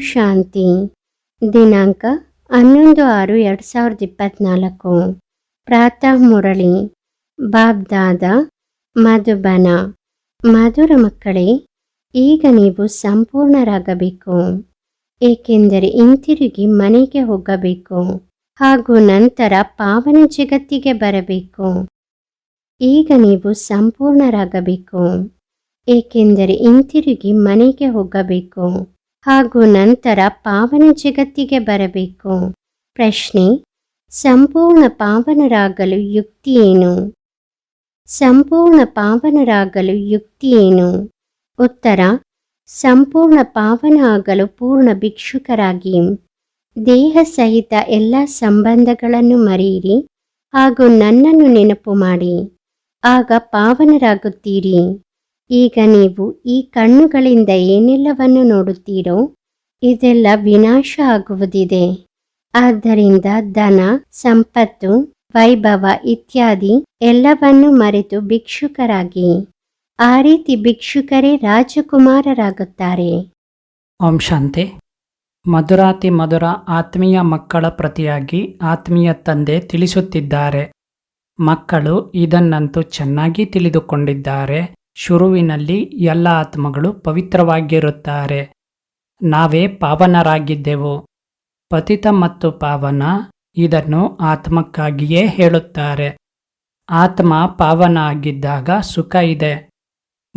ಶಾಂತಿ. ದಿನಾಂಕ ಹನ್ನೊಂದು ಆರು ಎರಡು ಸಾವಿರದ ಇಪ್ಪತ್ತ್ನಾಲ್ಕು ಪ್ರಾತಃ ಮುರಳಿ. ಬಾಬ್ದಾದ ಮಧುಬನ. ಮಧುರ ಮಕ್ಕಳೇ, ಈಗ ನೀವು ಸಂಪೂರ್ಣರಾಗಬೇಕು. ಏಕೆಂದರೆ ಹಿಂತಿರುಗಿ ಮನೆಗೆ ಹೋಗಬೇಕು ಹಾಗೂ ನಂತರ ಪಾವನ ಜಗತ್ತಿಗೆ ಬರಬೇಕು. ಈಗ ನೀವು ಸಂಪೂರ್ಣರಾಗಬೇಕು. ಏಕೆಂದರೆ ಹಿಂತಿರುಗಿ ಮನೆಗೆ ಹೋಗಬೇಕು. ಹಾಗೂ ನಂತರ ಪಾವನ ಜಗತ್ತಿಗೆ ಬರಬೇಕು. ಪ್ರಶ್ನೆ, ಸಂಪೂರ್ಣ ಪಾವನರಾಗಲು ಯುಕ್ತಿ ಏನು? ಸಂಪೂರ್ಣ ಪಾವನರಾಗಲು ಯುಕ್ತಿ ಏನು? ಉತ್ತರ, ಸಂಪೂರ್ಣ ಪಾವನ ಆಗಲು ಪೂರ್ಣ ಭಿಕ್ಷುಕರಾಗಿ. ದೇಹ ಸಹಿತ ಎಲ್ಲ ಸಂಬಂಧಗಳನ್ನು ಮರೆಯಿರಿ ಹಾಗೂ ನನ್ನನ್ನು ನೆನಪು ಮಾಡಿ. ಆಗ ಪಾವನರಾಗುತ್ತೀರಿ. ಈಗ ನೀವು ಈ ಕಣ್ಣುಗಳಿಂದ ಏನೆಲ್ಲವನ್ನು ನೋಡುತ್ತೀರೋ ಇದೆಲ್ಲ ವಿನಾಶ ಆಗುವುದಿದೆ. ಆದ್ದರಿಂದ ಧನ, ಸಂಪತ್ತು, ವೈಭವ ಇತ್ಯಾದಿ ಎಲ್ಲವನ್ನು ಮರೆತು ಭಿಕ್ಷುಕರಾಗಿ. ಆ ರೀತಿ ಭಿಕ್ಷುಕರೇ ರಾಜಕುಮಾರರಾಗುತ್ತಾರೆ. ಓಂ ಶಾಂತಿ. ಮಧುರಾತಿ ಮಧುರ ಆತ್ಮೀಯ ಮಕ್ಕಳ ಪ್ರತಿಯಾಗಿ ಆತ್ಮೀಯ ತಂದೆ ತಿಳಿಸುತ್ತಿದ್ದಾರೆ. ಮಕ್ಕಳು ಇದನ್ನಂತೂ ಚೆನ್ನಾಗಿ ತಿಳಿದುಕೊಂಡಿದ್ದಾರೆ. ಶುರುವಿನಲ್ಲಿ ಎಲ್ಲ ಆತ್ಮಗಳು ಪವಿತ್ರವಾಗಿರುತ್ತಾರೆ. ನಾವೇ ಪಾವನರಾಗಿದ್ದೆವು. ಪತಿತ ಮತ್ತು ಪಾವನ ಇದನ್ನು ಆತ್ಮಕ್ಕಾಗಿಯೇ ಹೇಳುತ್ತಾರೆ. ಆತ್ಮ ಪಾವನ ಆಗಿದ್ದಾಗ ಸುಖ ಇದೆ.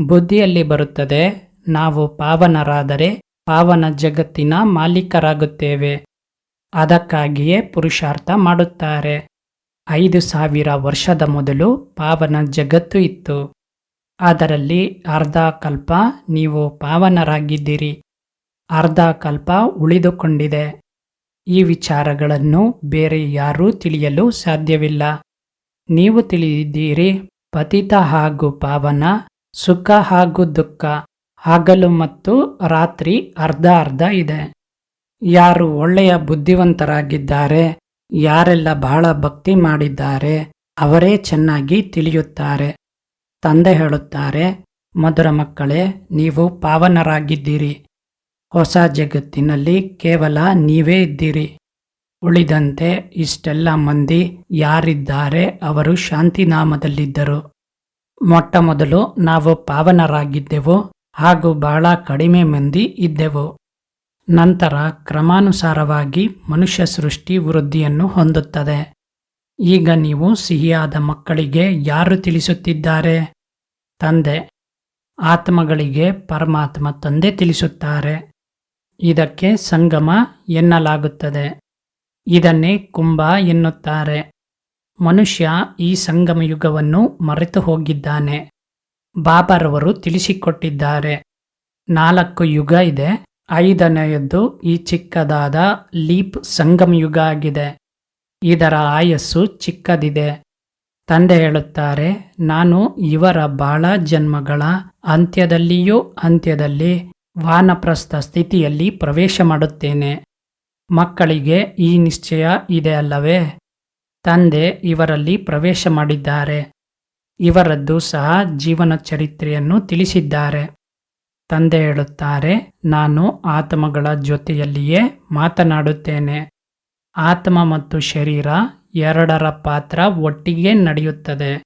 ಬುದ್ಧಿಯಲ್ಲಿ ಬರುತ್ತದೆ, ನಾವು ಪಾವನರಾದರೆ ಪಾವನ ಜಗತ್ತಿನ ಮಾಲೀಕರಾಗುತ್ತೇವೆ. ಅದಕ್ಕಾಗಿಯೇ ಪುರುಷಾರ್ಥ ಮಾಡುತ್ತಾರೆ. ಐದು ಸಾವಿರ ವರ್ಷದ ಮೊದಲು ಪಾವನ ಜಗತ್ತು ಇತ್ತು. ಅದರಲ್ಲಿ ಅರ್ಧ ಕಲ್ಪ ನೀವು ಪಾವನರಾಗಿದ್ದೀರಿ. ಅರ್ಧ ಕಲ್ಪ ಉಳಿದುಕೊಂಡಿದೆ. ಈ ವಿಚಾರಗಳನ್ನು ಬೇರೆ ಯಾರೂ ತಿಳಿಯಲು ಸಾಧ್ಯವಿಲ್ಲ. ನೀವು ತಿಳಿದಿದ್ದೀರಿ, ಪತಿತ ಹಾಗೂ ಪಾವನ ಸುಖ ಹಾಗೂ ದುಃಖ, ಹಗಲು ಮತ್ತು ರಾತ್ರಿ ಅರ್ಧ ಅರ್ಧ ಇದೆ. ಯಾರು ಒಳ್ಳೆಯ ಬುದ್ಧಿವಂತರಾಗಿದ್ದಾರೆ, ಯಾರೆಲ್ಲ ಬಹಳ ಭಕ್ತಿ ಮಾಡಿದ್ದಾರೆ, ಅವರೇ ಚೆನ್ನಾಗಿ ತಿಳಿಯುತ್ತಾರೆ. ತಂದೆ ಹೇಳುತ್ತಾರೆ, ಮಧುರ ಮಕ್ಕಳೇ, ನೀವು ಪಾವನರಾಗಿದ್ದೀರಿ. ಹೊಸ ಜಗತ್ತಿನಲ್ಲಿ ಕೇವಲ ನೀವೇ ಇದ್ದೀರಿ. ಉಳಿದಂತೆ ಇಷ್ಟೆಲ್ಲ ಮಂದಿ ಯಾರಿದ್ದಾರೆ ಅವರು ಶಾಂತಿನಾಮದಲ್ಲಿದ್ದರು. ಮೊಟ್ಟ ಮೊದಲು ನಾವು ಪಾವನರಾಗಿದ್ದೆವು, ಹಾಗೂ ಬಹಳ ಕಡಿಮೆ ಮಂದಿ ಇದ್ದೆವು. ನಂತರ ಕ್ರಮಾನುಸಾರವಾಗಿ ಮನುಷ್ಯ ಸೃಷ್ಟಿ ವೃದ್ಧಿಯನ್ನು ಹೊಂದುತ್ತದೆ. ಈಗ ನೀವು ಸಿಹಿಯಾದ ಮಕ್ಕಳಿಗೆ ಯಾರು ತಿಳಿಸುತ್ತಿದ್ದಾರೆ? ತಂದೆ. ಆತ್ಮಗಳಿಗೆ ಪರಮಾತ್ಮ ತಂದೆ ತಿಳಿಸುತ್ತಾರೆ. ಇದಕ್ಕೆ ಸಂಗಮ ಎನ್ನಲಾಗುತ್ತದೆ. ಇದನ್ನೇ ಕುಂಭ ಎನ್ನುತ್ತಾರೆ. ಮನುಷ್ಯ ಈ ಸಂಗಮ ಯುಗವನ್ನು ಮರೆತು ಹೋಗಿದ್ದಾನೆ. ಬಾಬಾರವರು ತಿಳಿಸಿಕೊಟ್ಟಿದ್ದಾರೆ. ನಾಲ್ಕು ಯುಗ ಇದೆ. ಐದನೆಯದ್ದು ಈ ಚಿಕ್ಕದಾದ ಲೀಪ್ ಸಂಗಮ ಯುಗ ಆಗಿದೆ. ಇದರ ಆಯಸ್ಸು ಚಿಕ್ಕದಿದೆ. ತಂದೆ ಹೇಳುತ್ತಾರೆ, ನಾನು ಇವರ ಬಾಳ ಜನ್ಮಗಳ ಅಂತ್ಯದಲ್ಲಿಯೂ ಅಂತ್ಯದಲ್ಲಿ ವಾನಪ್ರಸ್ಥ ಸ್ಥಿತಿಯಲ್ಲಿ ಪ್ರವೇಶ ಮಾಡುತ್ತೇನೆ. ಮಕ್ಕಳಿಗೆ ಈ ನಿಶ್ಚಯ ಇದೆ ಅಲ್ಲವೇ? ತಂದೆ ಇವರಲ್ಲಿ ಪ್ರವೇಶ ಮಾಡಿದ್ದಾರೆ. ಇವರದ್ದು ಸಹ ಜೀವನ ಚರಿತ್ರೆಯನ್ನು ತಿಳಿಸಿದ್ದಾರೆ. ತಂದೆ ಹೇಳುತ್ತಾರೆ, ನಾನು ಆತ್ಮಗಳ ಜೊತೆಯಲ್ಲಿಯೇ ಮಾತನಾಡುತ್ತೇನೆ. ಆತ್ಮ ಮತ್ತು ಶರೀರ ಎರಡರ ಪಾತ್ರ ಒಟ್ಟಿಗೆ ನಡೆಯುತ್ತದೆ.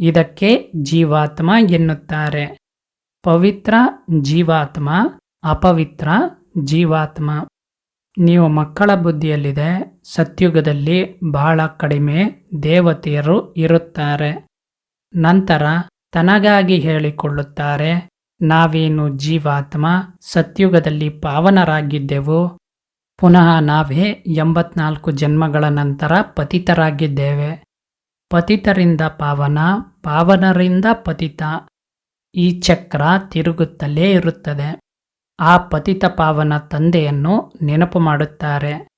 ಇದಕ್ಕೆ ಜೀವಾತ್ಮ ಎನ್ನುತ್ತಾರೆ. ಪವಿತ್ರ ಜೀವಾತ್ಮ, ಅಪವಿತ್ರ ಜೀವಾತ್ಮ. ನೀವು ಮಕ್ಕಳ ಬುದ್ಧಿಯಲ್ಲಿದೆ, ಸತ್ಯುಗದಲ್ಲಿ ಬಹಳ ಕಡಿಮೆ ದೇವತೆಯರು ಇರುತ್ತಾರೆ. ನಂತರ ತನಗಾಗಿ ಹೇಳಿಕೊಳ್ಳುತ್ತಾರೆ, ನಾವೇನು ಜೀವಾತ್ಮ, ಸತ್ಯುಗದಲ್ಲಿ ಪಾವನರಾಗಿದ್ದೆವು ಪುನಃ ನಾವೇ ಎಂಬತ್ನಾಲ್ಕು ಜನ್ಮಗಳ ನಂತರ ಪತಿತರಾಗಿದ್ದೇವೆ. ಪತಿತರಿಂದ ಪಾವನ, ಪಾವನರಿಂದ ಪತಿತ. ಈ ಚಕ್ರ ತಿರುಗುತ್ತಲೇ ಇರುತ್ತದೆ. ಆ ಪತಿತ ಪಾವನ ತಂದೆಯನ್ನು ನೆನಪು ಮಾಡುತ್ತಾರೆ.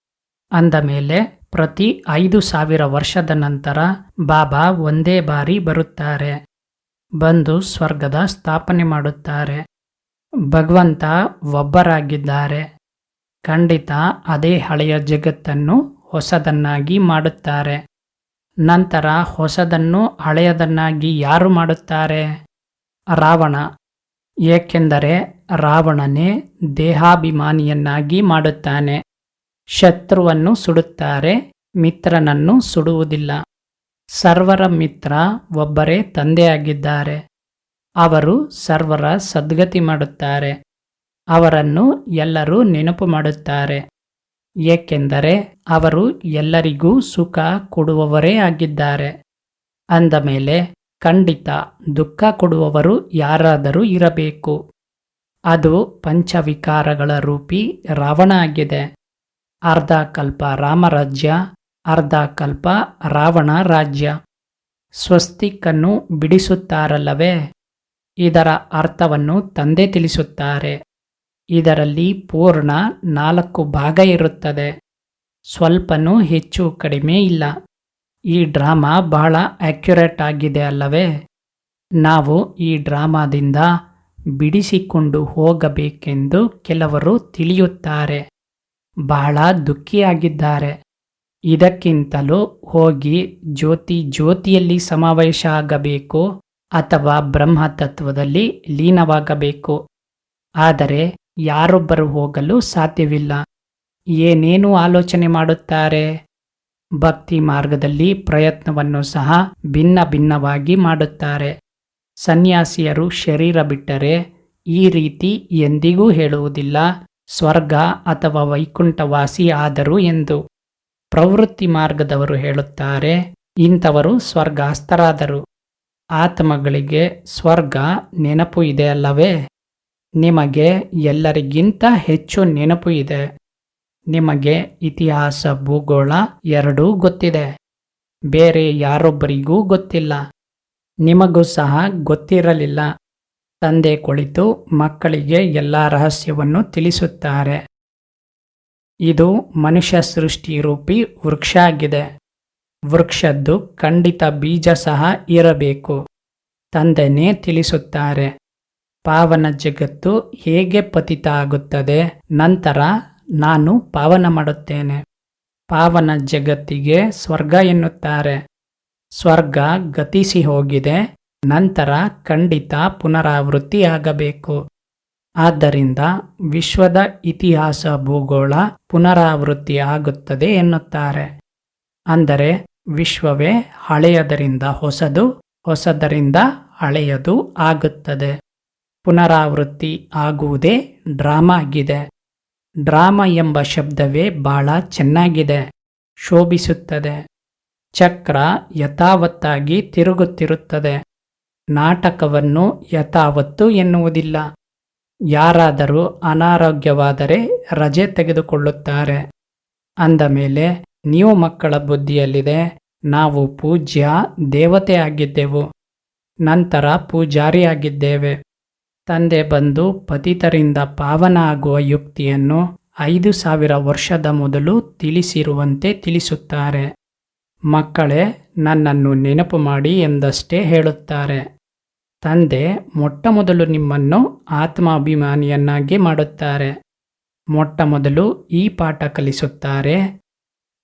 ಅಂದ ಮೇಲೆ ಪ್ರತಿ ಐದು ಸಾವಿರ ವರ್ಷದ ನಂತರ ಬಾಬಾ ಒಂದೇ ಬಾರಿ ಬರುತ್ತಾರೆ. ಬಂದು ಸ್ವರ್ಗದ ಸ್ಥಾಪನೆ ಮಾಡುತ್ತಾರೆ. ಭಗವಂತ ಒಬ್ಬರಾಗಿದ್ದಾರೆ. ಖಂಡಿತ ಅದೇ ಹಳೆಯ ಜಗತ್ತನ್ನು ಹೊಸದನ್ನಾಗಿ ಮಾಡುತ್ತಾರೆ. ನಂತರ ಹೊಸದನ್ನು ಹಳೆಯದನ್ನಾಗಿ ಯಾರು ಮಾಡುತ್ತಾರೆ? ರಾವಣ. ಏಕೆಂದರೆ ರಾವಣನೇ ದೇಹಾಭಿಮಾನಿಯನ್ನಾಗಿ ಮಾಡುತ್ತಾನೆ. ಶತ್ರುವನ್ನು ಸುಡುತ್ತಾರೆ, ಮಿತ್ರನನ್ನು ಸುಡುವುದಿಲ್ಲ. ಸರ್ವರ ಮಿತ್ರ ಒಬ್ಬರೇ ತಂದೆಯಾಗಿದ್ದಾರೆ. ಅವರು ಸರ್ವರ ಸದ್ಗತಿ ಮಾಡುತ್ತಾರೆ. ಅವರನ್ನು ಎಲ್ಲರೂ ನೆನಪು ಮಾಡುತ್ತಾರೆ. ಏಕೆಂದರೆ ಅವರು ಎಲ್ಲರಿಗೂ ಸುಖ ಕೊಡುವವರೇ ಆಗಿದ್ದಾರೆ. ಅಂದ ಮೇಲೆ ಖಂಡಿತ ದುಃಖ ಕೊಡುವವರು ಯಾರಾದರೂ ಇರಬೇಕು. ಅದು ಪಂಚವಿಕಾರಗಳ ರೂಪಿ ರಾವಣ ಆಗಿದೆ. ಅರ್ಧ ಕಲ್ಪ ರಾಮರಾಜ್ಯ, ಅರ್ಧ ಕಲ್ಪ ರಾವಣ ರಾಜ್ಯ. ಸ್ವಸ್ತಿಕನ್ನು ಬಿಡಿಸುತ್ತಾರಲ್ಲವೇ? ಇದರ ಅರ್ಥವನ್ನು ತಂದೆ ತಿಳಿಸುತ್ತಾರೆ. ಇದರಲ್ಲಿ ಪೂರ್ಣ ನಾಲ್ಕು ಭಾಗ ಇರುತ್ತದೆ. ಸ್ವಲ್ಪನೂ ಹೆಚ್ಚು ಕಡಿಮೆ ಇಲ್ಲ. ಈ ಡ್ರಾಮಾ ಬಹಳ ಅಕ್ಯುರೇಟ್ ಆಗಿದೆ ಅಲ್ಲವೇ? ನಾವು ಈ ಡ್ರಾಮಾದಿಂದ ಬಿಡಿಸಿಕೊಂಡು ಹೋಗಬೇಕೆಂದು ಕೆಲವರು ತಿಳಿಯುತ್ತಾರೆ. ಬಹಳ ದುಃಖಿಯಾಗಿದ್ದಾರೆ. ಇದಕ್ಕಿಂತಲೂ ಹೋಗಿ ಜ್ಯೋತಿ ಜ್ಯೋತಿಯಲ್ಲಿ ಸಮಾವೇಶ ಆಗಬೇಕು ಅಥವಾ ಬ್ರಹ್ಮತತ್ವದಲ್ಲಿ ಲೀನವಾಗಬೇಕು. ಆದರೆ ಯಾರೊಬ್ಬರು ಹೋಗಲು ಸಾಧ್ಯವಿಲ್ಲ. ಏನೇನು ಆಲೋಚನೆ ಮಾಡುತ್ತಾರೆ? ಭಕ್ತಿ ಮಾರ್ಗದಲ್ಲಿ ಪ್ರಯತ್ನವನ್ನು ಸಹ ಭಿನ್ನ ಭಿನ್ನವಾಗಿ ಮಾಡುತ್ತಾರೆ. ಸನ್ಯಾಸಿಯರು ಶರೀರ ಬಿಟ್ಟರೆ ಈ ರೀತಿ ಎಂದಿಗೂ ಹೇಳುವುದಿಲ್ಲ. ಸ್ವರ್ಗ ಅಥವಾ ವೈಕುಂಠವಾಸಿ ಆದರು ಎಂದು ಪ್ರವೃತ್ತಿ ಮಾರ್ಗದವರು ಹೇಳುತ್ತಾರೆ, ಇಂಥವರು ಸ್ವರ್ಗಾಸ್ತರಾದರು ಆತ್ಮಗಳಿಗೆ ಸ್ವರ್ಗ ನೆನಪು ಇದೆ ಅಲ್ಲವೇ? ನಿಮಗೆ ಎಲ್ಲರಿಗಿಂತ ಹೆಚ್ಚು ನೆನಪು ಇದೆ. ನಿಮಗೆ ಇತಿಹಾಸ, ಭೂಗೋಳ ಎರಡೂ ಗೊತ್ತಿದೆ. ಬೇರೆ ಯಾರೊಬ್ಬರಿಗೂ ಗೊತ್ತಿಲ್ಲ. ನಿಮಗೂ ಸಹ ಗೊತ್ತಿರಲಿಲ್ಲ. ತಂದೆ ಕುಳಿತು ಮಕ್ಕಳಿಗೆ ಎಲ್ಲ ರಹಸ್ಯವನ್ನು ತಿಳಿಸುತ್ತಾರೆ. ಇದು ಮನುಷ್ಯ ಸೃಷ್ಟಿ ರೂಪಿ ವೃಕ್ಷ ಆಗಿದೆ ವೃಕ್ಷದ್ದು ಖಂಡಿತ ಬೀಜ ಸಹ ಇರಬೇಕು. ತಂದೆನೇ ತಿಳಿಸುತ್ತಾರೆ. ಪಾವನ ಜಗತ್ತು ಹೇಗೆ ಪತಿತ ಆಗುತ್ತದೆ? ನಂತರ ನಾನು ಪಾವನ ಮಾಡುತ್ತೇನೆ. ಪಾವನ ಜಗತ್ತಿಗೆ ಸ್ವರ್ಗ ಎನ್ನುತ್ತಾರೆ. ಸ್ವರ್ಗ ಗತಿಸಿ ಹೋಗಿದೆ. ನಂತರ ಖಂಡಿತ ಪುನರಾವೃತ್ತಿ ಆಗಬೇಕು. ಆದ್ದರಿಂದ ವಿಶ್ವದ ಇತಿಹಾಸ ಭೂಗೋಳ ಪುನರಾವೃತ್ತಿ ಆಗುತ್ತದೆ ಎನ್ನುತ್ತಾರೆ. ಅಂದರೆ ವಿಶ್ವವೇ ಹಳೆಯದರಿಂದ ಹೊಸದು, ಹೊಸದರಿಂದ ಹಳೆಯದು ಆಗುತ್ತದೆ. ಪುನರಾವೃತ್ತಿ ಆಗುವುದೇ ಡ್ರಾಮಾ ಆಗಿದೆ ಡ್ರಾಮಾ ಎಂಬ ಶಬ್ದವೇ ಬಹಳ ಚೆನ್ನಾಗಿದೆ, ಶೋಭಿಸುತ್ತದೆ. ಚಕ್ರ ಯಥಾವತ್ತಾಗಿ ತಿರುಗುತ್ತಿರುತ್ತದೆ. ನಾಟಕವನ್ನು ಯಥಾವತ್ತು ಎನ್ನುವುದಿಲ್ಲ. ಯಾರಾದರೂ ಅನಾರೋಗ್ಯವಾದರೆ ರಜೆ ತೆಗೆದುಕೊಳ್ಳುತ್ತಾರೆ. ಅಂದ ಮೇಲೆ, ನೀವು ಮಕ್ಕಳ ಬುದ್ಧಿಯಲ್ಲಿದೆ, ನಾವು ಪೂಜ್ಯ ದೇವತೆ ಆಗಿದ್ದೆವು ನಂತರ ಪೂಜಾರಿಯಾಗಿದ್ದೇವೆ. ತಂದೆ ಬಂದು ಪತಿತರಿಂದ ಪಾವನ ಆಗುವ ಯುಕ್ತಿಯನ್ನು ಐದು ಸಾವಿರ ವರ್ಷದ ಮೊದಲು ತಿಳಿಸಿರುವಂತೆ ತಿಳಿಸುತ್ತಾರೆ. ಮಕ್ಕಳೇ, ನನ್ನನ್ನು ನೆನಪು ಮಾಡಿ ಎಂದಷ್ಟೇ ಹೇಳುತ್ತಾರೆ. ತಂದೆ ಮೊಟ್ಟಮೊದಲು ನಿಮ್ಮನ್ನು ಆತ್ಮಾಭಿಮಾನಿಯನ್ನಾಗಿ ಮಾಡುತ್ತಾರೆ. ಮೊಟ್ಟಮೊದಲು ಈ ಪಾಠ ಕಲಿಸುತ್ತಾರೆ.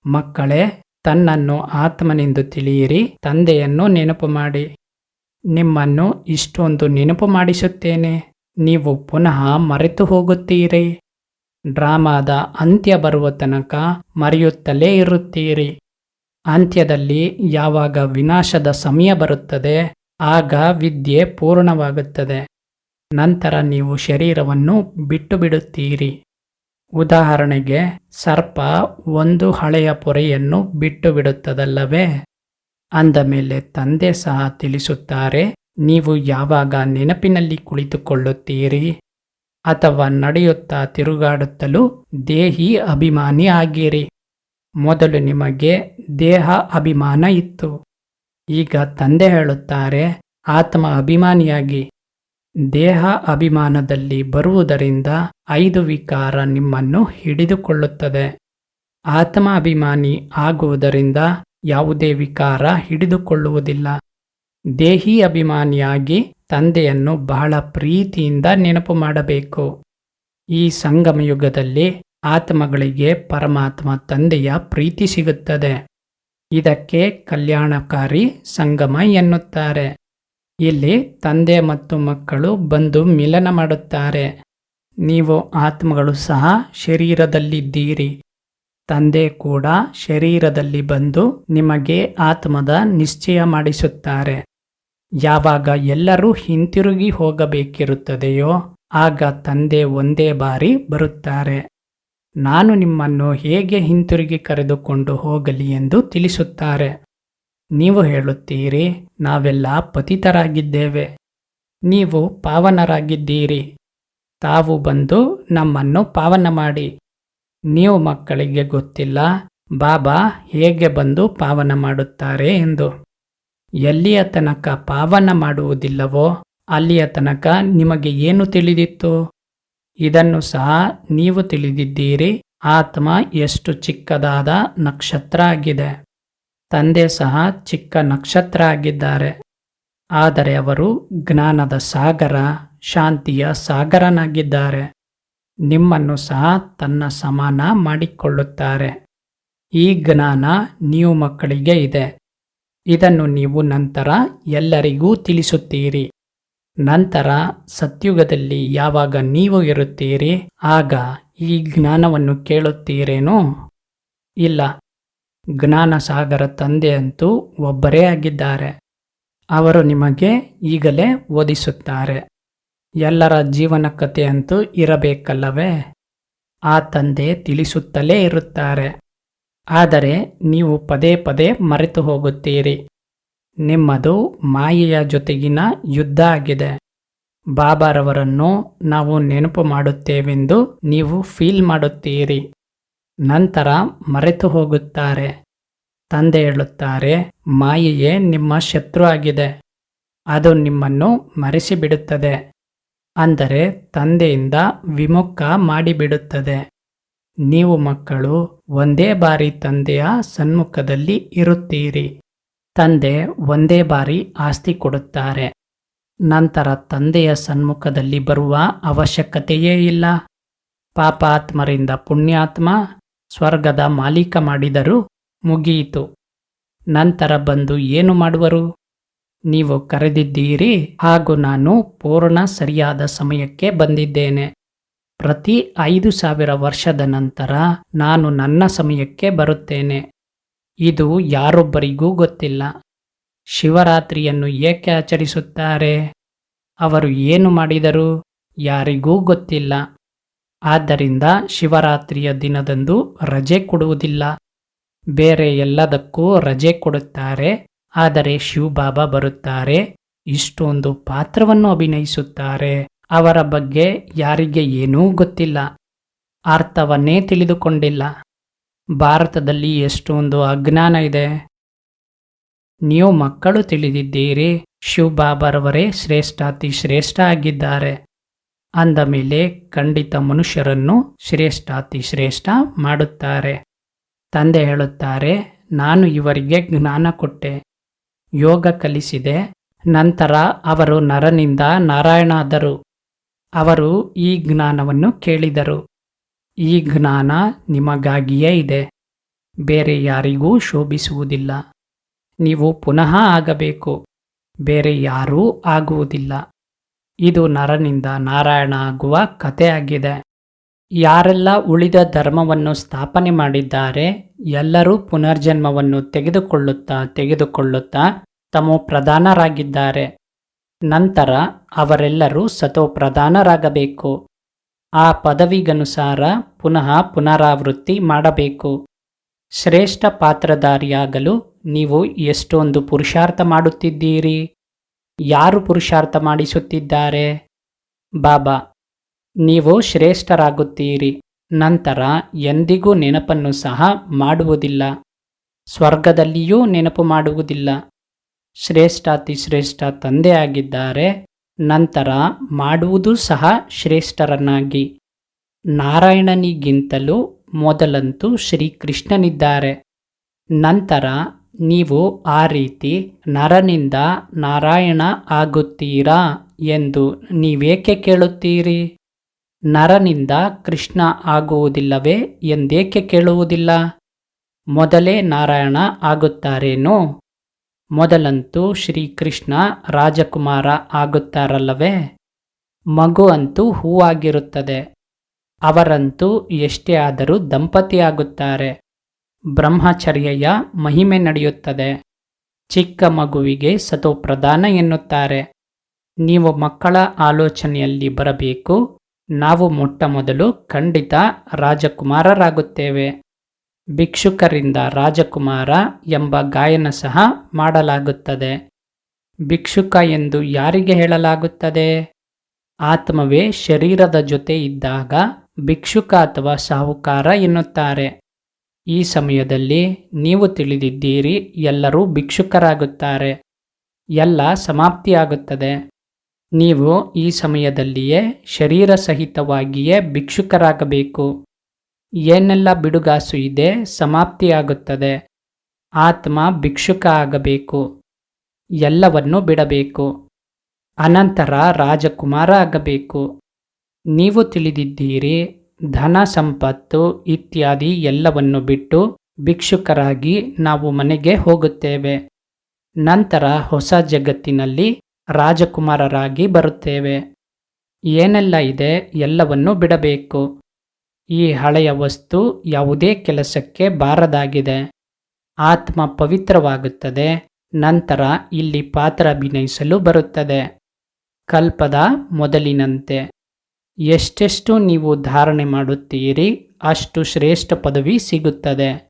ಮಕ್ಕಳೇ, ತನ್ನನ್ನು ಆತ್ಮನೆಂದು ತಿಳಿಯಿರಿ, ತಂದೆಯನ್ನು ನೆನಪು ಮಾಡಿ. ನಿಮ್ಮನ್ನು ಇಷ್ಟೊಂದು ನೆನಪು ಮಾಡಿಸುತ್ತೇನೆ. ನೀವು ಪುನಃ ಮರೆತು ಹೋಗುತ್ತೀರಿ. ಡ್ರಾಮಾದ ಅಂತ್ಯ ಬರುವ ತನಕ ಮರೆಯುತ್ತಲೇ ಇರುತ್ತೀರಿ. ಅಂತ್ಯದಲ್ಲಿ ಯಾವಾಗ ವಿನಾಶದ ಸಮಯ ಬರುತ್ತದೆ, ಆಗ ವಿದ್ಯೆ ಪೂರ್ಣವಾಗುತ್ತದೆ. ನಂತರ ನೀವು ಶರೀರವನ್ನು ಬಿಟ್ಟು ಬಿಡುತ್ತೀರಿ ಉದಾಹರಣೆಗೆ, ಸರ್ಪ ಒಂದು ಹಳೆಯ ಪೊರೆಯನ್ನು ಬಿಟ್ಟು ಬಿಡುತ್ತದಲ್ಲವೇ ಅಂದ ಮೇಲೆ ತಂದೆ ಸಹ ತಿಳಿಸುತ್ತಾರೆ, ನೀವು ಯಾವಾಗ ನೆನಪಿನಲ್ಲಿ ಕುಳಿತುಕೊಳ್ಳುತ್ತೀರಿ? ಅಥವಾ ನಡೆಯುತ್ತಾ ತಿರುಗಾಡುತ್ತಲೂ ದೇಹಿ ಅಭಿಮಾನಿ ಆಗಿರಿ. ಮೊದಲು ನಿಮಗೆ ದೇಹ ಅಭಿಮಾನ ಇತ್ತು. ಈಗ ತಂದೆ ಹೇಳುತ್ತಾರೆ, ಆತ್ಮ ಅಭಿಮಾನಿಯಾಗಿ. ದೇಹ ಅಭಿಮಾನದಲ್ಲಿ ಬರುವುದರಿಂದ ಐದು ವಿಕಾರ ನಿಮ್ಮನ್ನು ಹಿಡಿದುಕೊಳ್ಳುತ್ತದೆ. ಆತ್ಮ ಅಭಿಮಾನಿ ಆಗುವುದರಿಂದ ಯಾವುದೇ ವಿಕಾರ ಹಿಡಿದುಕೊಳ್ಳುವುದಿಲ್ಲ. ದೇಹಿ ಅಭಿಮಾನಿಯಾಗಿ ತಂದೆಯನ್ನು ಬಹಳ ಪ್ರೀತಿಯಿಂದ ನೆನಪು ಮಾಡಬೇಕು. ಈ ಸಂಗಮಯುಗದಲ್ಲಿ ಆತ್ಮಗಳಿಗೆ ಪರಮಾತ್ಮ ತಂದೆಯ ಪ್ರೀತಿ ಸಿಗುತ್ತದೆ. ಇದಕ್ಕೆ ಕಲ್ಯಾಣಕಾರಿ ಸಂಗಮ ಎನ್ನುತ್ತಾರೆ. ಇಲ್ಲಿ ತಂದೆ ಮತ್ತು ಮಕ್ಕಳು ಬಂದು ಮಿಲನ ಮಾಡುತ್ತಾರೆ. ನೀವು ಆತ್ಮಗಳು ಸಹ ಶರೀರದಲ್ಲಿದ್ದೀರಿ. ತಂದೆ ಕೂಡ ಶರೀರದಲ್ಲಿ ಬಂದು ನಿಮಗೆ ಆತ್ಮದ ನಿಶ್ಚಯ ಮಾಡಿಸುತ್ತಾರೆ. ಯಾವಾಗ ಎಲ್ಲರೂ ಹಿಂತಿರುಗಿ ಹೋಗಬೇಕಿರುತ್ತದೆಯೋ, ಆಗ ತಂದೆ ಒಂದೇ ಬಾರಿ ಬರುತ್ತಾರೆ. ನಾನು ನಿಮ್ಮನ್ನು ಹೇಗೆ ಹಿಂತಿರುಗಿ ಕರೆದುಕೊಂಡು ಹೋಗಲಿ ಎಂದು ತಿಳಿಸುತ್ತಾರೆ. ನೀವು ಹೇಳುತ್ತೀರಿ, ನಾವೆಲ್ಲ ಪತಿತರಾಗಿದ್ದೇವೆ. ನೀವು ಪಾವನರಾಗಿದ್ದೀರಿ. ತಾವು ಬಂದು ನಮ್ಮನ್ನು ಪಾವನ ಮಾಡಿ ನೀವು ಮಕ್ಕಳಿಗೆ ಗೊತ್ತಿಲ್ಲ, ಬಾಬಾ, ಹೇಗೆ ಬಂದು ಪಾವನ ಮಾಡುತ್ತಾರೆ? ಎಂದು. ಎಲ್ಲಿಯ ತನಕ ಪಾವನ ಮಾಡುವುದಿಲ್ಲವೋ, ಅಲ್ಲಿಯ ತನಕ ನಿಮಗೆ ಏನು ತಿಳಿದಿತ್ತು? ಇದನ್ನು ಸಹ ನೀವು ತಿಳಿದಿದ್ದೀರಿ, ಆತ್ಮ ಎಷ್ಟು ಚಿಕ್ಕದಾದ ನಕ್ಷತ್ರ ಆಗಿದೆ ತಂದೆ ಸಹ ಚಿಕ್ಕ ನಕ್ಷತ್ರ ಆಗಿದ್ದಾರೆ ಆದರೆ ಅವರು ಜ್ಞಾನದ ಸಾಗರ, ಶಾಂತಿಯ ಸಾಗರನಾಗಿದ್ದಾರೆ. ನಿಮ್ಮನ್ನು ಸಹ ತನ್ನ ಸಮಾನ ಮಾಡಿಕೊಳ್ಳುತ್ತಾರೆ. ಈ ಜ್ಞಾನ ನೀವು ಮಕ್ಕಳಿಗೆ ಇದೆ. ಇದನ್ನು ನೀವು ನಂತರ ಎಲ್ಲರಿಗೂ ತಿಳಿಸುತ್ತೀರಿ. ನಂತರ ಸತ್ಯುಗದಲ್ಲಿ ಯಾವಾಗ ನೀವು ಇರುತ್ತೀರಿ? ಆಗ ಈ ಜ್ಞಾನವನ್ನು ಕೇಳುತ್ತೀರೇನೋ? ಇಲ್ಲ. ಜ್ಞಾನ ಸಾಗರ ತಂದೆಯಂತೂ ಒಬ್ಬರೇ ಆಗಿದ್ದಾರೆ. ಅವರು ನಿಮಗೆ ಈಗಲೇ ಓದಿಸುತ್ತಾರೆ. ಎಲ್ಲರ ಜೀವನ ಕಥೆಯಂತೂ ಇರಬೇಕಲ್ಲವೇ? ಆ ತಂದೆ ತಿಳಿಸುತ್ತಲೇ ಇರುತ್ತಾರೆ. ಆದರೆ ನೀವು ಪದೇ ಪದೇ ಮರೆತು ಹೋಗುತ್ತೀರಿ. ನಿಮ್ಮದು ಮಾಯೆಯ ಜೊತೆಗಿನ ಯುದ್ಧ ಆಗಿದೆ. ಬಾಬಾರವರನ್ನು ನಾವು ನೆನಪು ಮಾಡುತ್ತೇವೆಂದು ನೀವು ಫೀಲ್ ಮಾಡುತ್ತೀರಿ. ನಂತರ ಮರೆತು ಹೋಗುತ್ತಾರೆ. ತಂದೆ ಹೇಳುತ್ತಾರೆ, ಮಾಯೆಯೇ ನಿಮ್ಮ ಶತ್ರು ಆಗಿದೆ. ಅದು ನಿಮ್ಮನ್ನು ಮರೆಸಿಬಿಡುತ್ತದೆ. ಅಂದರೆ ತಂದೆಯಿಂದ ವಿಮುಖ ಮಾಡಿಬಿಡುತ್ತದೆ. ನೀವು ಮಕ್ಕಳು, ಒಂದೇ ಬಾರಿ ತಂದೆಯ ಸನ್ಮುಖದಲ್ಲಿ ಇರುತ್ತೀರಿ. ತಂದೆ ಒಂದೇ ಬಾರಿ ಆಸ್ತಿ ಕೊಡುತ್ತಾರೆ. ನಂತರ ತಂದೆಯ ಸನ್ಮುಖದಲ್ಲಿ ಬರುವ ಅವಶ್ಯಕತೆಯೇ ಇಲ್ಲ. ಪಾಪಾತ್ಮರಿಂದ ಪುಣ್ಯಾತ್ಮ ಸ್ವರ್ಗದ ಮಾಲೀಕ ಮಾಡಿದರೂ ಮುಗಿಯಿತು. ನಂತರ ಬಂದು ಏನು ಮಾಡುವರು? ನೀವು ಕರೆದಿದ್ದೀರಿ ಹಾಗೂ ನಾನು ಪೂರ್ಣ ಸರಿಯಾದ ಸಮಯಕ್ಕೆ ಬಂದಿದ್ದೇನೆ. ಪ್ರತಿ ಐದು ಸಾವಿರ ವರ್ಷದ ನಂತರ ನಾನು ನನ್ನ ಸಮಯಕ್ಕೆ ಬರುತ್ತೇನೆ. ಇದು ಯಾರೊಬ್ಬರಿಗೂ ಗೊತ್ತಿಲ್ಲ. ಶಿವರಾತ್ರಿಯನ್ನು ಏಕೆ ಆಚರಿಸುತ್ತಾರೆ? ಅವರು ಏನು ಮಾಡಿದರು? ಯಾರಿಗೂ ಗೊತ್ತಿಲ್ಲ. ಆದ್ದರಿಂದ ಶಿವರಾತ್ರಿಯ ದಿನದಂದು ರಜೆ ಕೊಡುವುದಿಲ್ಲ. ಬೇರೆ ಎಲ್ಲದಕ್ಕೂ ರಜೆ ಕೊಡುತ್ತಾರೆ. ಆದರೆ ಶಿವಬಾಬಾ ಬರುತ್ತಾರೆ. ಇಷ್ಟೊಂದು ಪಾತ್ರವನ್ನು ಅಭಿನಯಿಸುತ್ತಾರೆ. ಅವರ ಬಗ್ಗೆ ಯಾರಿಗೆ ಏನೂ ಗೊತ್ತಿಲ್ಲ. ಅರ್ಥವನ್ನೇ ತಿಳಿದುಕೊಂಡಿಲ್ಲ. ಭಾರತದಲ್ಲಿ ಎಷ್ಟೊಂದು ಅಜ್ಞಾನ ಇದೆ. ನೀವು ಮಕ್ಕಳು ತಿಳಿದಿದ್ದೀರಿ. ಶಿವಬಾಬಾರವರೇ ಶ್ರೇಷ್ಠಾತಿ ಶ್ರೇಷ್ಠ ಆಗಿದ್ದಾರೆ. ಅಂದ ಮೇಲೆ ಖಂಡಿತ ಮನುಷ್ಯರನ್ನು ಶ್ರೇಷ್ಠಾತಿ ಶ್ರೇಷ್ಠ ಮಾಡುತ್ತಾರೆ. ತಂದೆ ಹೇಳುತ್ತಾರೆ, ನಾನು ಇವರಿಗೆ ಜ್ಞಾನ ಕೊಟ್ಟೆ. ಯೋಗ ಕಲಿಸಿದೆ. ನಂತರ ಅವರು ನರನಿಂದ ನಾರಾಯಣಾದರು. ಅವರು ಈ ಜ್ಞಾನವನ್ನು ಕೇಳಿದರು. ಈ ಜ್ಞಾನ ನಿಮಗಾಗಿಯೇ ಇದೆ. ಬೇರೆ ಯಾರಿಗೂ ಶೋಭಿಸುವುದಿಲ್ಲ. ನೀವು ಪುನಃ ಆಗಬೇಕು. ಬೇರೆ ಯಾರೂ ಆಗುವುದಿಲ್ಲ. ಇದು ನರನಿಂದ ನಾರಾಯಣ ಆಗುವ ಕಥೆಯಾಗಿದೆ. ಯಾರೆಲ್ಲ ಉಳಿದ ಧರ್ಮವನ್ನು ಸ್ಥಾಪನೆ ಮಾಡಿದ್ದಾರೆ, ಎಲ್ಲರೂ ಪುನರ್ಜನ್ಮವನ್ನು ತೆಗೆದುಕೊಳ್ಳುತ್ತಾ ತೆಗೆದುಕೊಳ್ಳುತ್ತಾ ತಮ್ಮ ಪ್ರಧಾನರಾಗಿದ್ದಾರೆ. ನಂತರ ಅವರೆಲ್ಲರೂ ಸತೋ ಪ್ರಧಾನರಾಗಬೇಕು ಆ ಪದವಿಗನುಸಾರ ಪುನಃ ಪುನರಾವೃತ್ತಿ ಮಾಡಬೇಕು. ಶ್ರೇಷ್ಠ ಪಾತ್ರಧಾರಿಯಾಗಲು ನೀವು ಎಷ್ಟೊಂದು ಪುರುಷಾರ್ಥ ಮಾಡುತ್ತಿದ್ದೀರಿ? ಯಾರು ಪುರುಷಾರ್ಥ ಮಾಡಿಸುತ್ತಿದ್ದಾರೆ? ಬಾಬಾ ನೀವು ಶ್ರೇಷ್ಠರಾಗುತ್ತೀರಿ. ನಂತರ ಎಂದಿಗೂ ನೆನಪನ್ನು ಸಹ ಮಾಡುವುದಿಲ್ಲ. ಸ್ವರ್ಗದಲ್ಲಿಯೂ ನೆನಪು ಮಾಡುವುದಿಲ್ಲ. ಶ್ರೇಷ್ಠಾತಿ ಶ್ರೇಷ್ಠ ತಂದೆಯಾಗಿದ್ದಾರೆ. ನಂತರ ಮಾಡುವುದು ಸಹ ಶ್ರೇಷ್ಠರನ್ನಾಗಿ. ನಾರಾಯಣನಿಗಿಂತಲೂ ಮೊದಲಂತೂ ಶ್ರೀಕೃಷ್ಣನಿದ್ದಾರೆ. ನಂತರ ನೀವು ಆ ರೀತಿ ನರನಿಂದ ನಾರಾಯಣ ಆಗುತ್ತೀರಾ ಎಂದು ನೀವೇಕೆ ಕೇಳುತ್ತೀರಿ? ನರನಿಂದ ಕೃಷ್ಣ ಆಗುವುದಿಲ್ಲವೇ ಎಂದೇಕೆ ಕೇಳುವುದಿಲ್ಲ? ಮೊದಲೇ ನಾರಾಯಣ ಆಗುತ್ತಾರೇನೋ? ಮೊದಲಂತೂ ಶ್ರೀಕೃಷ್ಣ ರಾಜಕುಮಾರ ಆಗುತ್ತಾರಲ್ಲವೇ? ಮಗು ಅಂತೂ ಹೂವಾಗಿರುತ್ತದೆ. ಅವರಂತೂ ಎಷ್ಟೇ ಆದರೂ ದಂಪತಿಯಾಗುತ್ತಾರೆ. ಬ್ರಹ್ಮಚರ್ಯೆಯ ಮಹಿಮೆ ನಡೆಯುತ್ತದೆ. ಚಿಕ್ಕ ಮಗುವಿಗೆ ಸತೋಪ್ರಧಾನ ಎನ್ನುತ್ತಾರೆ. ನೀವು ಮಕ್ಕಳ ಆಲೋಚನೆಯಲ್ಲಿ ಬರಬೇಕು. ನಾವು ಮೊಟ್ಟ ಮೊದಲು ಖಂಡಿತ ರಾಜಕುಮಾರರಾಗುತ್ತೇವೆ. ಭಿಕ್ಷುಕರಿಂದ ರಾಜಕುಮಾರ ಎಂಬ ಗಾಯನ ಸಹ ಮಾಡಲಾಗುತ್ತದೆ. ಭಿಕ್ಷುಕ ಎಂದು ಯಾರಿಗೆ ಹೇಳಲಾಗುತ್ತದೆ? ಆತ್ಮವೇ ಶರೀರದ ಜೊತೆ ಇದ್ದಾಗ ಭಿಕ್ಷುಕ ಅಥವಾ ಸಾಹುಕಾರ ಎನ್ನುತ್ತಾರೆ. ಈ ಸಮಯದಲ್ಲಿ ನೀವು ತಿಳಿದಿದ್ದೀರಿ ಎಲ್ಲರೂ ಭಿಕ್ಷುಕರಾಗುತ್ತಾರೆ. ಎಲ್ಲ ಸಮಾಪ್ತಿಯಾಗುತ್ತದೆ. ನೀವು ಈ ಸಮಯದಲ್ಲಿಯೇ ಶರೀರ ಸಹಿತವಾಗಿಯೇ ಭಿಕ್ಷುಕರಾಗಬೇಕು. ಏನೆಲ್ಲ ಬಿಡುಗಾಸು ಇದೆ ಸಮಾಪ್ತಿಯಾಗುತ್ತದೆ. ಆತ್ಮ ಭಿಕ್ಷುಕ ಆಗಬೇಕು. ಎಲ್ಲವನ್ನೂ ಬಿಡಬೇಕು. ಅನಂತರ ರಾಜಕುಮಾರ ಆಗಬೇಕು. ನೀವು ತಿಳಿದಿದ್ದೀರಿ, ಧನ ಸಂಪತ್ತು ಇತ್ಯಾದಿ ಎಲ್ಲವನ್ನು ಬಿಟ್ಟು ಭಿಕ್ಷುಕರಾಗಿ ನಾವು ಮನೆಗೆ ಹೋಗುತ್ತೇವೆ. ನಂತರ ಹೊಸ ಜಗತ್ತಿನಲ್ಲಿ ರಾಜಕುಮಾರರಾಗಿ ಬರುತ್ತೇವೆ. ಏನೆಲ್ಲ ಇದೆ ಎಲ್ಲವನ್ನೂ ಬಿಡಬೇಕು. ಈ ಹಳೆಯ ವಸ್ತು ಯಾವುದೇ ಕೆಲಸಕ್ಕೆ ಬಾರದಾಗಿದೆ. ಆತ್ಮ ಪವಿತ್ರವಾಗುತ್ತದೆ. ನಂತರ ಇಲ್ಲಿ ಪಾತ್ರ ಅಭಿನಯಿಸಲು ಬರುತ್ತದೆ. ಕಲ್ಪದ ಮೊದಲಿನಂತೆ. ಎಷ್ಟೆಷ್ಟು ನೀವು ಧಾರಣೆ ಮಾಡುತ್ತೀರಿ, ಅಷ್ಟು ಶ್ರೇಷ್ಠ ಪದವಿ ಸಿಗುತ್ತದೆ.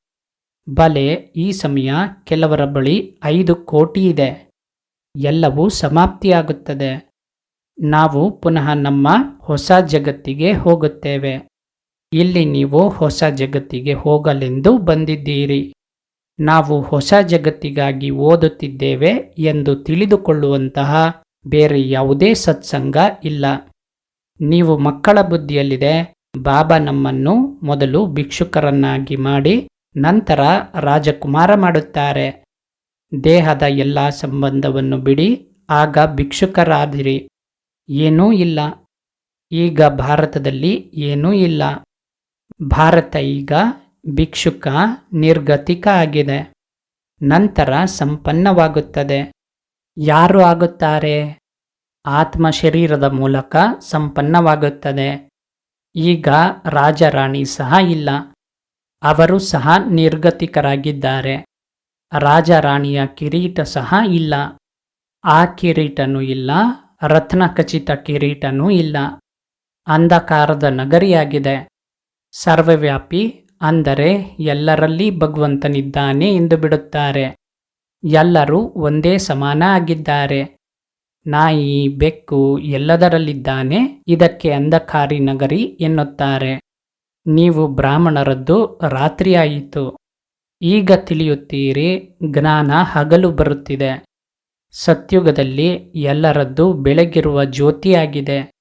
ಬಲೆ ಈ ಸಮಯ ಕೆಲವರ ಬಳಿ ಐದು ಕೋಟಿ ಇದೆ. ಎಲ್ಲವೂ ಸಮಾಪ್ತಿಯಾಗುತ್ತದೆ. ನಾವು ಪುನಃ ನಮ್ಮ ಹೊಸ ಜಗತ್ತಿಗೆ ಹೋಗುತ್ತೇವೆ. ಇಲ್ಲಿ ನೀವು ಹೊಸ ಜಗತ್ತಿಗೆ ಹೋಗಲೆಂದು ಬಂದಿದ್ದೀರಿ. ನಾವು ಹೊಸ ಜಗತ್ತಿಗಾಗಿ ಓದುತ್ತಿದ್ದೇವೆ ಎಂದು ತಿಳಿದುಕೊಳ್ಳುವಂತಹ ಬೇರೆ ಯಾವುದೇ ಸತ್ಸಂಗ ಇಲ್ಲ. ನೀವು ಮಕ್ಕಳ ಬುದ್ಧಿಯಲ್ಲಿದೆ. ಬಾಬಾ ನಮ್ಮನ್ನು ಮೊದಲು ಭಿಕ್ಷುಕರನ್ನಾಗಿ ಮಾಡಿ ನಂತರ ರಾಜಕುಮಾರ ಮಾಡುತ್ತಾರೆ. ದೇಹದ ಎಲ್ಲ ಸಂಬಂಧವನ್ನು ಬಿಡಿ, ಆಗ ಭಿಕ್ಷುಕರಾದಿರಿ. ಏನೂ ಇಲ್ಲ. ಈಗ ಭಾರತದಲ್ಲಿ ಏನೂ ಇಲ್ಲ. ಭಾರತ ಈಗ ಭಿಕ್ಷುಕ, ನಿರ್ಗತಿಕ ಆಗಿದೆ. ನಂತರ ಸಂಪನ್ನವಾಗುತ್ತದೆ. ಯಾರು ಆಗುತ್ತಾರೆ? ಆತ್ಮ ಶರೀರದ ಮೂಲಕ ಸಂಪನ್ನವಾಗುತ್ತದೆ. ಈಗ ರಾಜರಾಣಿ ಸಹ ಇಲ್ಲ. ಅವರು ಸಹ ನಿರ್ಗತಿಕರಾಗಿದ್ದಾರೆ. ರಾಜರಾಣಿಯ ಕಿರೀಟ ಸಹ ಇಲ್ಲ. ಆ ಕಿರೀಟನೂ ಇಲ್ಲ ರತ್ನ ಖಚಿತ ಕಿರೀಟನೂ ಇಲ್ಲ. ಅಂಧಕಾರದ ನಗರಿಯಾಗಿದೆ. ಸರ್ವವ್ಯಾಪಿ, ಅಂದರೆ ಎಲ್ಲರಲ್ಲಿ ಭಗವಂತನಿದ್ದಾನೆ ಎಂದು ಬಿಡುತ್ತಾರೆ. ಎಲ್ಲರೂ ಒಂದೇ ಸಮಾನ ಆಗಿದ್ದಾರೆ. ನಾಯಿ, ಬೆಕ್ಕು ಎಲ್ಲದರಲ್ಲಿದ್ದಾನೆ, ಇದಕ್ಕೆ ಅಂಧಕಾರಿ ನಗರಿ ಎನ್ನುತ್ತಾರೆ. ನೀವು ಬ್ರಾಹ್ಮಣರದ್ದು ರಾತ್ರಿಯಾಯಿತು. ಈಗ ತಿಳಿಯುತ್ತೀರಿ, ಜ್ಞಾನ ಹಗಲು ಬರುತ್ತಿದೆ. ಸತ್ಯುಗದಲ್ಲಿ ಎಲ್ಲರದ್ದು ಬೆಳಗಿರುವ ಜ್ಯೋತಿಯಾಗಿದೆ.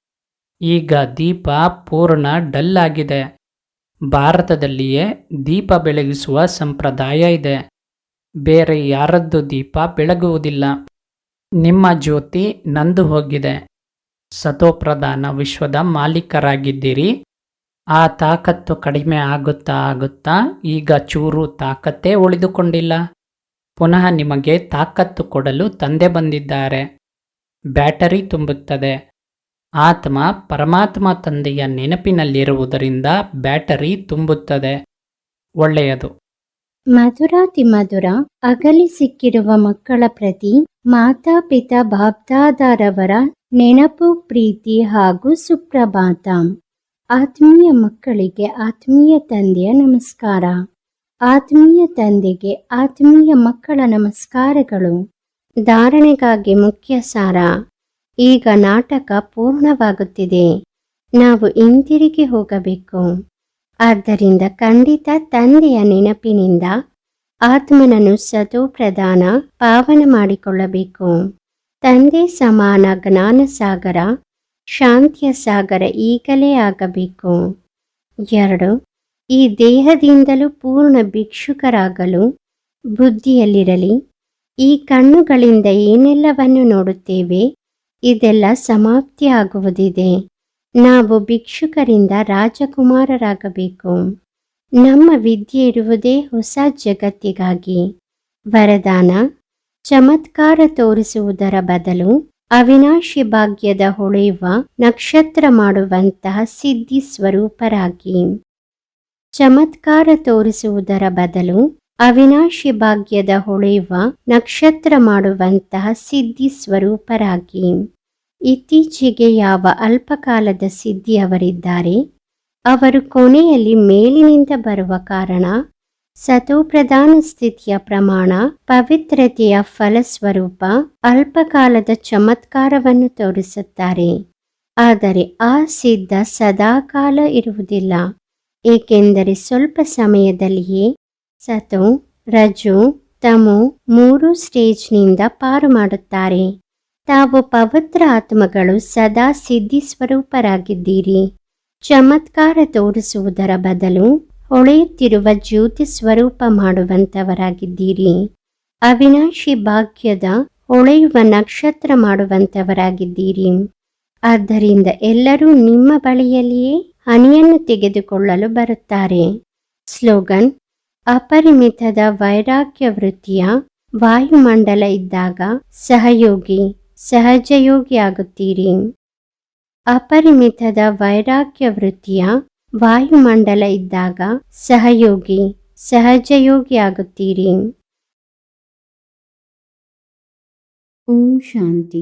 ಈಗ ದೀಪ ಪೂರ್ಣ ಡಲ್ ಆಗಿದೆ ಭಾರತದಲ್ಲಿಯೇ ದೀಪ ಬೆಳಗಿಸುವ ಸಂಪ್ರದಾಯ ಇದೆ. ಬೇರೆ ಯಾರದ್ದು ದೀಪ ಬೆಳಗುವುದಿಲ್ಲ. ನಿಮ್ಮ ಜ್ಯೋತಿ ನಂದು ಹೋಗಿದೆ ಸತೋಪ್ರಧಾನ ವಿಶ್ವದ ಮಾಲೀಕರಾಗಿದ್ದೀರಿ. ಆ ತಾಕತ್ತು ಕಡಿಮೆ ಆಗುತ್ತಾ ಆಗುತ್ತಾ ಈಗ ಚೂರು ತಾಕತ್ತೇ ಉಳಿದುಕೊಂಡಿಲ್ಲ. ಪುನಃ ನಿಮಗೆ ತಾಕತ್ತು ಕೊಡಲು ತಂದೆ ಬಂದಿದ್ದಾರೆ. ಬ್ಯಾಟರಿ ತುಂಬುತ್ತದೆ. ಆತ್ಮ ಪರಮಾತ್ಮ ತಂದೆಯ ನೆನಪಿನಲ್ಲಿರುವುದರಿಂದ ಬ್ಯಾಟರಿ ತುಂಬುತ್ತದೆ. ಒಳ್ಳೆಯದು. ಮಧುರಾತಿ ಮಧುರ, ಅಗಲಿ ಸಿಕ್ಕಿರುವ ಮಕ್ಕಳ ಪ್ರತಿ ಮಾತಾಪಿತಾ ಬಾಬ್ದಾದಾರವರ ನೆನಪು, ಪ್ರೀತಿ ಹಾಗೂ ಸುಪ್ರಭಾತ. ಆತ್ಮೀಯ ಮಕ್ಕಳಿಗೆ ಆತ್ಮೀಯ ತಂದೆಯ ನಮಸ್ಕಾರ. ಆತ್ಮೀಯ ತಂದೆಗೆ ಆತ್ಮೀಯ ಮಕ್ಕಳ ನಮಸ್ಕಾರಗಳು. ಧಾರಣೆಗಾಗಿ ಮುಖ್ಯ ಸಾರ. ಈಗ ನಾಟಕ ಪೂರ್ಣವಾಗುತ್ತಿದೆ. ನಾವು ಹಿಂತಿರುಗಿ ಹೋಗಬೇಕು. ಆದ್ದರಿಂದ ಖಂಡಿತ ತಂದೆಯ ನೆನಪಿನಿಂದ ಆತ್ಮನನ್ನು ಸದೋ ಪ್ರಧಾನ ಪಾವನ ಮಾಡಿಕೊಳ್ಳಬೇಕು. ತಂದೆ ಸಮಾನ ಜ್ಞಾನ ಸಾಗರ ಶಾಂತಿಯ ಸಾಗರ ಈಗಲೇ ಆಗಬೇಕು. ಎರಡು, ಈ ದೇಹದಿಂದಲೂ ಪೂರ್ಣ ಭಿಕ್ಷುಕರಾಗಲು ಬುದ್ಧಿಯಲ್ಲಿರಲಿ. ಈ ಕಣ್ಣುಗಳಿಂದ ಏನೆಲ್ಲವನ್ನು ನೋಡುತ್ತೇವೆ? ಇದೆಲ್ಲ ಸಮಾಪ್ತಿಯಾಗುವುದಿದೆ. ನಾವು ಭಿಕ್ಷುಕರಿಂದ ರಾಜಕುಮಾರರಾಗಬೇಕು. ನಮ್ಮ ವಿದ್ಯೆ ಇರುವುದೇ ಹೊಸ ಜಗತ್ತಿಗಾಗಿ. ವರದಾನ, ಚಮತ್ಕಾರ ತೋರಿಸುವುದರ ಬದಲು ಅವಿನಾಶಿ ಭಾಗ್ಯದ ಹೊಳೆಯುವ ನಕ್ಷತ್ರ ಮಾಡುವಂತಹ ಸಿದ್ಧಿ ಸ್ವರೂಪರಾಗಿ. ಚಮತ್ಕಾರ ತೋರಿಸುವುದರ ಬದಲು ಅವಿನಾಶಿ ಭಾಗ್ಯದ ಹೊಳೆಯುವ ನಕ್ಷತ್ರ ಮಾಡುವಂತಹ ಸಿದ್ಧಿ ಸ್ವರೂಪರಾಗಿ. ಇತ್ತೀಚೆಗೆ ಯಾವ ಅಲ್ಪಕಾಲದ ಸಿದ್ಧಿಯವರಿದ್ದಾರೆ ಅವರು ಕೊನೆಯಲ್ಲಿ ಮೇಲಿನಿಂದ ಬರುವ ಕಾರಣ ಸತೋಪ್ರಧಾನ ಸ್ಥಿತಿಯ ಪ್ರಮಾಣ, ಪವಿತ್ರತೆಯ ಫಲಸ್ವರೂಪ, ಅಲ್ಪಕಾಲದ ಚಮತ್ಕಾರವನ್ನು ತೋರಿಸುತ್ತಾರೆ. ಆದರೆ ಆ ಸಿದ್ಧ ಸದಾಕಾಲ ಇರುವುದಿಲ್ಲ. ಏಕೆಂದರೆ ಸ್ವಲ್ಪ ಸಮಯದಲ್ಲಿಯೇ ಸತು, ರಜು, ತಮು ಮೂರು ಸ್ಟೇಜ್ನಿಂದ ಪಾರು ಮಾಡುತ್ತಾರೆ. ತಾವು ಪವಿತ್ರ ಆತ್ಮಗಳು ಸದಾ ಸಿದ್ಧಿ ಸ್ವರೂಪರಾಗಿದ್ದೀರಿ. ಚಮತ್ಕಾರ ತೋರಿಸುವುದರ ಬದಲು ಹೊಳೆಯುತ್ತಿರುವ ಜ್ಯೋತಿ ಸ್ವರೂಪ ಮಾಡುವಂಥವರಾಗಿದ್ದೀರಿ ಅವಿನಾಶಿ ಭಾಗ್ಯದ ಹೊಳೆಯುವ ನಕ್ಷತ್ರ ಮಾಡುವಂಥವರಾಗಿದ್ದೀರಿ ಆದ್ದರಿಂದ ಎಲ್ಲರೂ ನಿಮ್ಮ ಬಳಿಯಲ್ಲಿಯೇ ಹನಿಯನ್ನು ತೆಗೆದುಕೊಳ್ಳಲು ಬರುತ್ತಾರೆ. ಸ್ಲೋಗನ್, ಅಪರಿಮಿತದ ವೈರಾಗ್ಯ ವೃತ್ತಿಯ ವಾಯುಮಂಡಲ ಇದ್ದಾಗ ಸಹಯೋಗಿ, ಸಹಜಯೋಗಿ ಆಗುತ್ತೀರಿ. ಅಪರಿಮಿತದ ವೈರಾಗ್ಯ ವೃತ್ತಿಯ ವಾಯುಮಂಡಲ ಇದ್ದಾಗ ಸಹಯೋಗಿ ಸಹಜಯೋಗಿ ಆಗುತ್ತೀರಿ ಓಂ ಶಾಂತಿ.